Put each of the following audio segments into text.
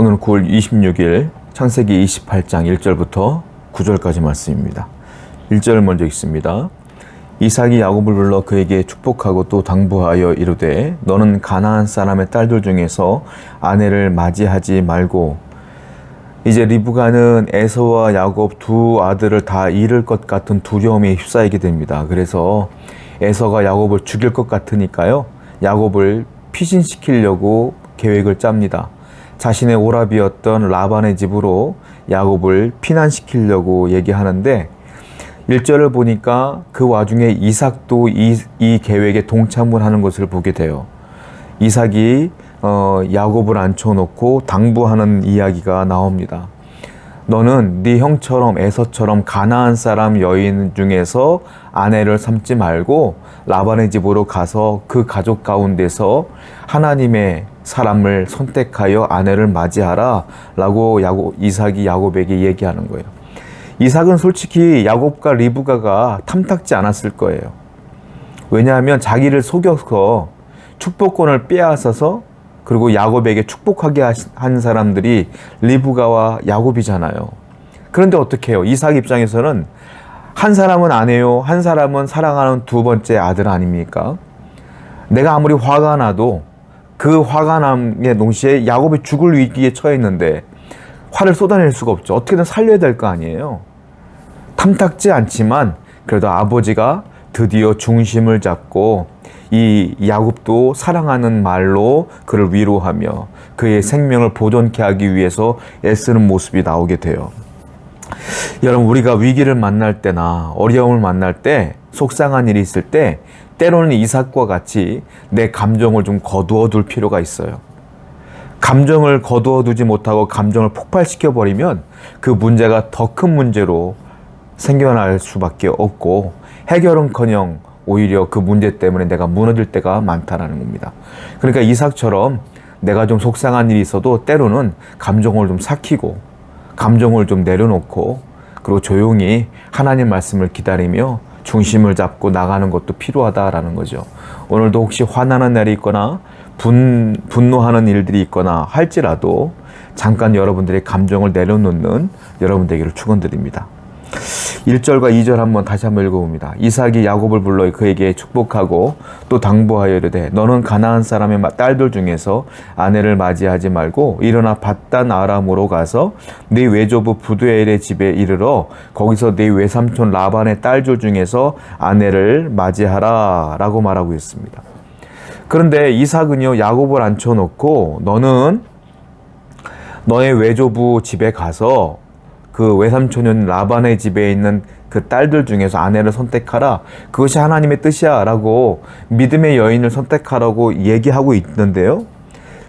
오늘은 9월 26일 창세기 28장 1절부터 9절까지 말씀입니다. 1절을 먼저 읽습니다. 이삭이 야곱을 불러 그에게 축복하고 또 당부하여 이르되 너는 가나안 사람의 딸들 중에서 아내를 맞이하지 말고 이제 리브가는 에서와 야곱 두 아들을 다 잃을 것 같은 두려움에 휩싸이게 됩니다. 그래서 에서가 야곱을 죽일 것 같으니까요. 야곱을 피신시키려고 계획을 짭니다. 자신의 오라비였던 라반의 집으로 야곱을 피난시키려고 얘기하는데 1절을 보니까 그 와중에 이삭도 이, 이 계획에 동참을 하는 것을 보게 돼요. 이삭이 어, 야곱을 앉혀놓고 당부하는 이야기가 나옵니다. 너는 네 형처럼 에서처럼 가나안 사람 여인 중에서 아내를 삼지 말고 라반의 집으로 가서 그 가족 가운데서 하나님의 사람을 선택하여 아내를 맞이하라 라고 야곱 이삭이 야곱에게 얘기하는 거예요. 이삭은 솔직히 야곱과 리브가가 탐탁지 않았을 거예요. 왜냐하면 자기를 속여서 축복권을 빼앗아서 그리고 야곱에게 축복하게 한 사람들이 리브가와 야곱이잖아요. 그런데 어떻게 해요? 이삭 입장에서는 한 사람은 아내요, 한 사람은 사랑하는 두 번째 아들 아닙니까? 내가 아무리 화가 나도 그 화가 남의 동시에 야곱이 죽을 위기에 처했는데 화를 쏟아낼 수가 없죠. 어떻게든 살려야 될 거 아니에요. 탐탁지 않지만 그래도 아버지가 드디어 중심을 잡고 이 야곱도 사랑하는 말로 그를 위로하며 그의 생명을 보존케 하기 위해서 애쓰는 모습이 나오게 돼요. 여러분 우리가 위기를 만날 때나 어려움을 만날 때 속상한 일이 있을 때 때로는 이삭과 같이 내 감정을 좀 거두어 둘 필요가 있어요. 감정을 거두어 두지 못하고 감정을 폭발시켜 버리면 그 문제가 더 큰 문제로 생겨날 수밖에 없고 해결은커녕 오히려 그 문제 때문에 내가 무너질 때가 많다라는 겁니다. 그러니까 이삭처럼 내가 좀 속상한 일이 있어도 때로는 감정을 좀 삭히고 감정을 좀 내려놓고 그리고 조용히 하나님 말씀을 기다리며 중심을 잡고 나가는 것도 필요하다라는 거죠. 오늘도 혹시 화나는 날이 있거나 분, 분노하는 일들이 있거나 할지라도 잠깐 여러분들의 감정을 내려놓는 여러분 되기를 축원드립니다. 1절과 2절 한번 다시 한번 읽어봅니다. 이삭이 야곱을 불러 그에게 축복하고 또 당부하여 이르되 너는 가나안 사람의 딸들 중에서 아내를 맞이하지 말고 일어나 바단 아람으로 가서 네 외조부 부두엘의 집에 이르러 거기서 네 외삼촌 라반의 딸들 중에서 아내를 맞이하라라고 말하고 있습니다. 그런데 이삭은요 야곱을 앉혀놓고 너는 너의 외조부 집에 가서 그 외삼촌은 라반의 집에 있는 그 딸들 중에서 아내를 선택하라. 그것이 하나님의 뜻이야. 라고 믿음의 여인을 선택하라고 얘기하고 있는데요.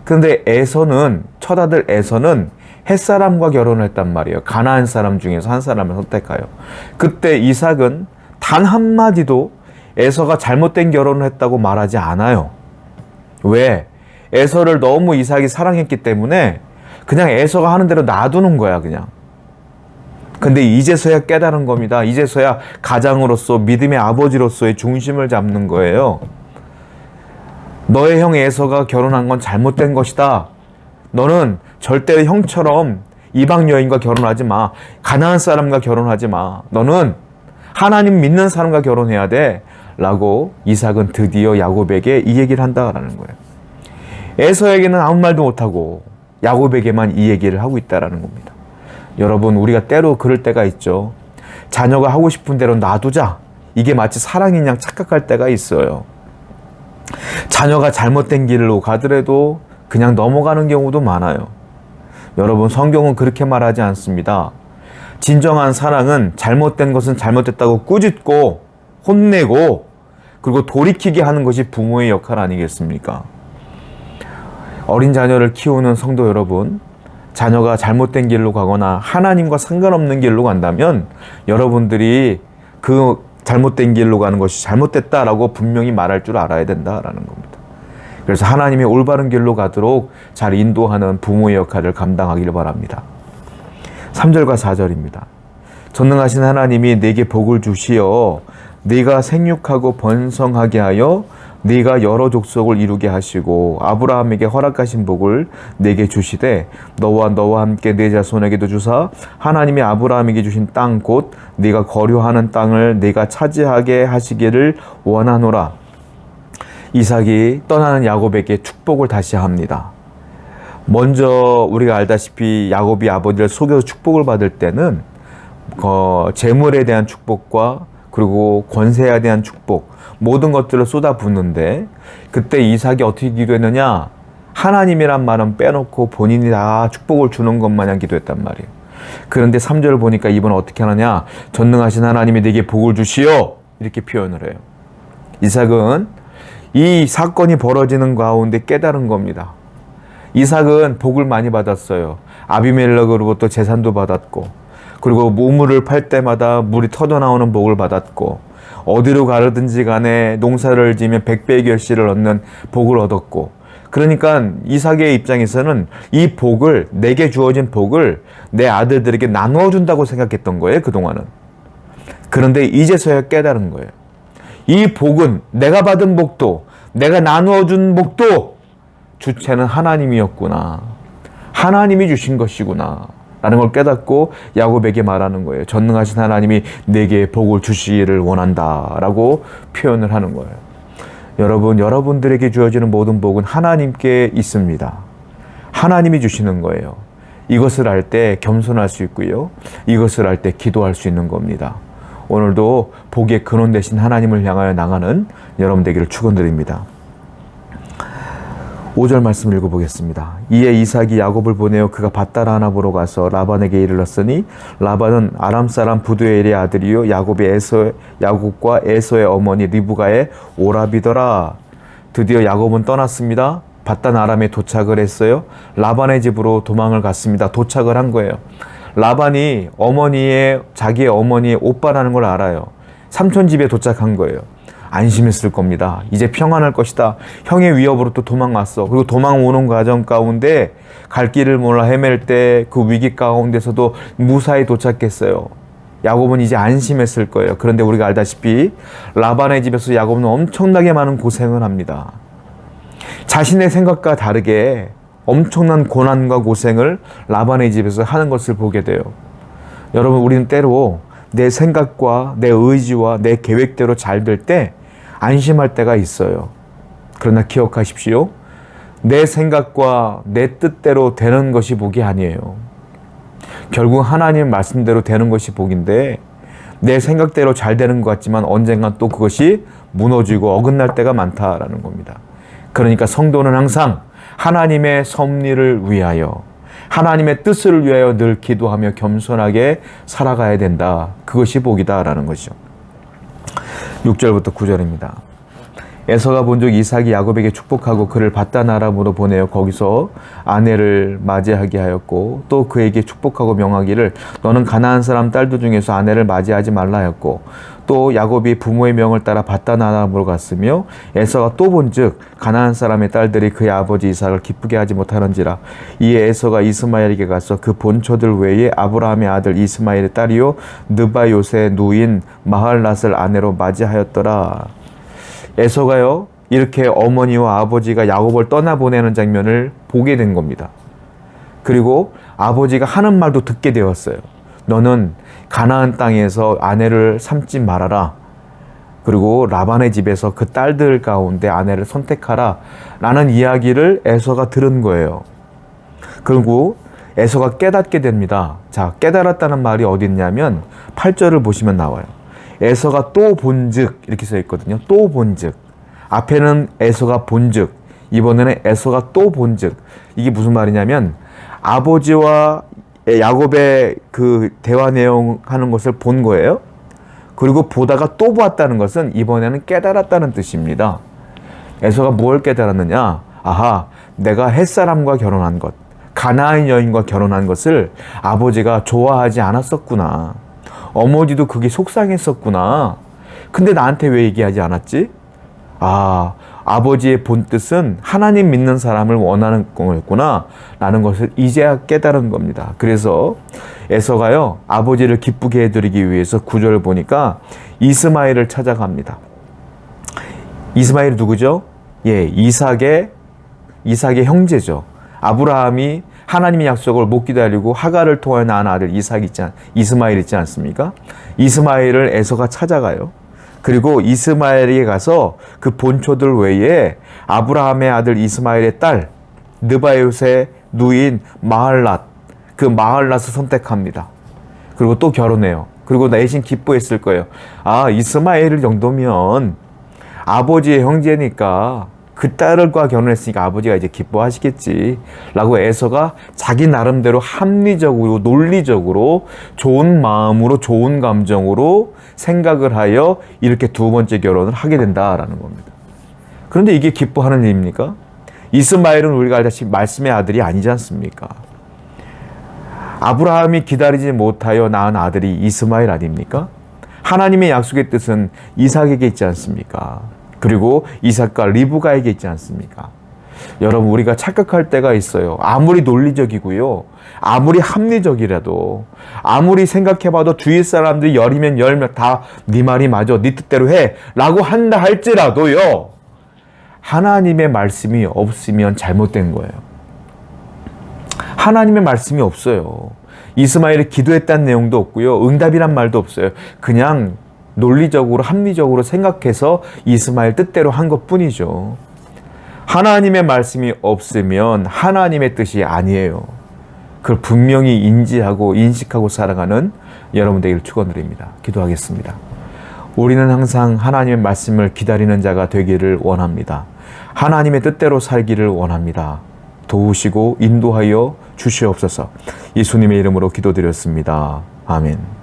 그런데 에서는, 첫 아들 에서는 햇사람과 결혼을 했단 말이에요. 가나안 사람 중에서 한 사람을 선택하여. 그때 이삭은 단 한마디도 에서가 잘못된 결혼을 했다고 말하지 않아요. 왜? 에서를 너무 이삭이 사랑했기 때문에 그냥 에서가 하는 대로 놔두는 거야, 그냥. 근데 이제서야 깨달은 겁니다. 이제서야 가장으로서 믿음의 아버지로서의 중심을 잡는 거예요. 너의 형 에서가 결혼한 건 잘못된 것이다. 너는 절대 형처럼 이방 여인과 결혼하지 마. 가나안 사람과 결혼하지 마. 너는 하나님 믿는 사람과 결혼해야 돼. 라고 이삭은 드디어 야곱에게 이 얘기를 한다라는 거예요. 에서에게는 아무 말도 못하고 야곱에게만 이 얘기를 하고 있다라는 겁니다. 여러분, 우리가 때로 그럴 때가 있죠. 자녀가 하고 싶은 대로 놔두자. 이게 마치 사랑인 양 착각할 때가 있어요. 자녀가 잘못된 길로 가더라도 그냥 넘어가는 경우도 많아요. 여러분, 성경은 그렇게 말하지 않습니다. 진정한 사랑은 잘못된 것은 잘못됐다고 꾸짖고 혼내고 그리고 돌이키게 하는 것이 부모의 역할 아니겠습니까? 어린 자녀를 키우는 성도 여러분, 자녀가 잘못된 길로 가거나 하나님과 상관없는 길로 간다면 여러분들이 그 잘못된 길로 가는 것이 잘못됐다라고 분명히 말할 줄 알아야 된다라는 겁니다. 그래서 하나님의 올바른 길로 가도록 잘 인도하는 부모의 역할을 감당하기를 바랍니다. 3절과 4절입니다. 전능하신 하나님이 내게 복을 주시어 네가 생육하고 번성하게 하여 네가 여러 족속을 이루게 하시고 아브라함에게 허락하신 복을 내게 주시되 너와 너와 함께 내 자손에게도 주사 하나님이 아브라함에게 주신 땅 곧 네가 거류하는 땅을 네가 차지하게 하시기를 원하노라. 이삭이 떠나는 야곱에게 축복을 다시 합니다. 먼저 우리가 알다시피 야곱이 아버지를 속여서 축복을 받을 때는 어, 재물에 대한 축복과 그리고 권세에 대한 축복 모든 것들을 쏟아붓는데 그때 이삭이 어떻게 기도했느냐 하나님이란 말은 빼놓고 본인이 다 축복을 주는 것 마냥 기도했단 말이에요. 그런데 3절을 보니까 이번 어떻게 하느냐 전능하신 하나님이 내게 복을 주시오 이렇게 표현을 해요. 이삭은 이 사건이 벌어지는 가운데 깨달은 겁니다. 이삭은 복을 많이 받았어요. 아비멜렉으로부터 재산도 받았고, 그리고 우물을 팔 때마다 물이 터져 나오는 복을 받았고, 어디로 가르든지 간에 농사를 지면 백배의 결실을 얻는 복을 얻었고, 그러니까 이삭의 입장에서는 이 복을 내게 주어진 복을 내 아들들에게 나누어 준다고 생각했던 거예요 그동안은 그런데 이제서야 깨달은 거예요 이 복은 내가 받은 복도 내가 나누어 준 복도 주체는 하나님이었구나. 하나님이 주신 것이구나. 라는 걸 깨닫고 야곱에게 말하는 거예요. 전능하신 하나님이 내게 복을 주시기를 원한다. 라고 표현을 하는 거예요. 여러분, 여러분들에게 주어지는 모든 복은 하나님께 있습니다. 하나님이 주시는 거예요. 이것을 할때 겸손할 수 있고요. 이것을 할때 기도할 수 있는 겁니다. 오늘도 복의 근원 되신 하나님을 향하여 나가는 여러분 되기를 축원드립니다. 5절 말씀 읽어보겠습니다. 이에 이삭이 야곱을 보내어 그가 밧다라 하나 보러 가서 라반에게 이르렀으니 라반은 아람 사람 부두엘의 아들이요 야곱의 에서 야곱과 에서의 어머니 리브가의 오라비더라. 드디어 야곱은 떠났습니다. 밧단 아람에 도착을 했어요. 라반의 집으로 도망을 갔습니다. 도착을 한 거예요. 라반이 어머니의 자기의 어머니의 오빠라는 걸 알아요. 삼촌 집에 도착한 거예요. 안심했을 겁니다. 이제 평안할 것이다. 형의 위협으로 또 도망갔어. 그리고 도망오는 과정 가운데 갈 길을 몰라 헤맬 때 그 위기 가운데서도 무사히 도착했어요. 야곱은 이제 안심했을 거예요. 그런데 우리가 알다시피 라반의 집에서 야곱은 엄청나게 많은 고생을 합니다. 자신의 생각과 다르게 엄청난 고난과 고생을 라반의 집에서 하는 것을 보게 돼요. 여러분, 우리는 때로 내 생각과 내 의지와 내 계획대로 잘 될 때 안심할 때가 있어요. 그러나 기억하십시오. 내 생각과 내 뜻대로 되는 것이 복이 아니에요. 결국 하나님 말씀대로 되는 것이 복인데 내 생각대로 잘 되는 것 같지만 언젠간 또 그것이 무너지고 어긋날 때가 많다라는 겁니다. 그러니까 성도는 항상 하나님의 섭리를 위하여 하나님의 뜻을 위하여 늘 기도하며 겸손하게 살아가야 된다. 그것이 복이다라는 것이죠. 6절부터 9절입니다. 에서가 본적 이삭이 야곱에게 축복하고 그를 바단 아람으로 보내어 거기서 아내를 맞이하게 하였고 또 그에게 축복하고 명하기를 너는 가나안 사람 딸들 중에서 아내를 맞이하지 말라 하였고 또 야곱이 부모의 명을 따라 바단 아람으로 갔으며 에서가 또 본즉 가나안 사람의 딸들이 그의 아버지 이삭을 기쁘게 하지 못하는지라 이에 에서가 이스마엘에게 가서 그 본처들 외에 아브라함의 아들 이스마엘의 딸이요 느바요의 누인 마할랏을 아내로 맞이하였더라 에서가요 이렇게 어머니와 아버지가 야곱을 떠나보내는 장면을 보게 된 겁니다. 그리고 아버지가 하는 말도 듣게 되었어요. 너는 가나안 땅에서 아내를 삼지 말아라. 그리고 라반의 집에서 그 딸들 가운데 아내를 선택하라. 라는 이야기를 에서가 들은 거예요. 그리고 에서가 깨닫게 됩니다. 자, 깨달았다는 말이 어디 있냐면 8절을 보시면 나와요. 에서가 또 본즉 이렇게 써 있거든요. 또 본즉. 앞에는 에서가 본즉. 이번에는 에서가 또 본즉. 이게 무슨 말이냐면 아버지와 야곱의 그 대화 내용 하는 것을 본 거예요. 그리고 보다가 또 보았다는 것은 이번에는 깨달았다는 뜻입니다. 에서가 무엇 깨달았느냐? 아하, 내가 햇사람과 결혼한 것, 가나안 여인과 결혼한 것을 아버지가 좋아하지 않았었구나. 어머니도 그게 속상했었구나. 근데 나한테 왜 얘기하지 않았지? 아, 아버지의 본 뜻은 하나님 믿는 사람을 원하는 거였구나. 라는 것을 이제야 깨달은 겁니다. 그래서 에서가요, 아버지를 기쁘게 해드리기 위해서 구절을 보니까 이스마엘을 찾아갑니다. 이스마엘이 누구죠? 예, 이삭의 이삭의 형제죠. 아브라함이 하나님의 약속을 못 기다리고 하가를 통하여 낳은 아들 이삭 있지 않, 이스마엘 있지 않습니까? 이스마엘을 에서가 찾아가요. 그리고 이스마엘에게 가서 그 본초들 외에 아브라함의 아들 이스마엘의 딸 느바요스의 누인 마할랏 그 마할랏을 선택합니다. 그리고 또 결혼해요. 그리고 내심 기뻐했을 거예요. 아 이스마엘 정도면 아버지의 형제니까 그 딸과 결혼했으니까 아버지가 이제 기뻐하시겠지. 라고 에서가 자기 나름대로 합리적으로, 논리적으로, 좋은 마음으로, 좋은 감정으로 생각을 하여 이렇게 두 번째 결혼을 하게 된다라는 겁니다. 그런데 이게 기뻐하는 일입니까? 이스마엘은 우리가 알다시피 말씀의 아들이 아니지 않습니까? 아브라함이 기다리지 못하여 낳은 아들이 이스마엘 아닙니까? 하나님의 약속의 뜻은 이삭에게 있지 않습니까? 그리고 이삭과 리브가에게 있지 않습니까? 여러분 우리가 착각할 때가 있어요. 아무리 논리적이고요. 아무리 합리적이라도 아무리 생각해봐도 주위 사람들이 열이면 열면 다 네 말이 맞아. 네 뜻대로 해. 라고 한다 할지라도요. 하나님의 말씀이 없으면 잘못된 거예요. 하나님의 말씀이 없어요. 이스마엘이 기도했다는 내용도 없고요. 응답이란 말도 없어요. 그냥 논리적으로 합리적으로 생각해서 이스마엘 뜻대로 한 것뿐이죠. 하나님의 말씀이 없으면 하나님의 뜻이 아니에요. 그걸 분명히 인지하고 인식하고 살아가는 여러분 되기를 축원드립니다. 기도하겠습니다. 우리는 항상 하나님의 말씀을 기다리는 자가 되기를 원합니다. 하나님의 뜻대로 살기를 원합니다. 도우시고 인도하여 주시옵소서. 예수님의 이름으로 기도드렸습니다. 아멘.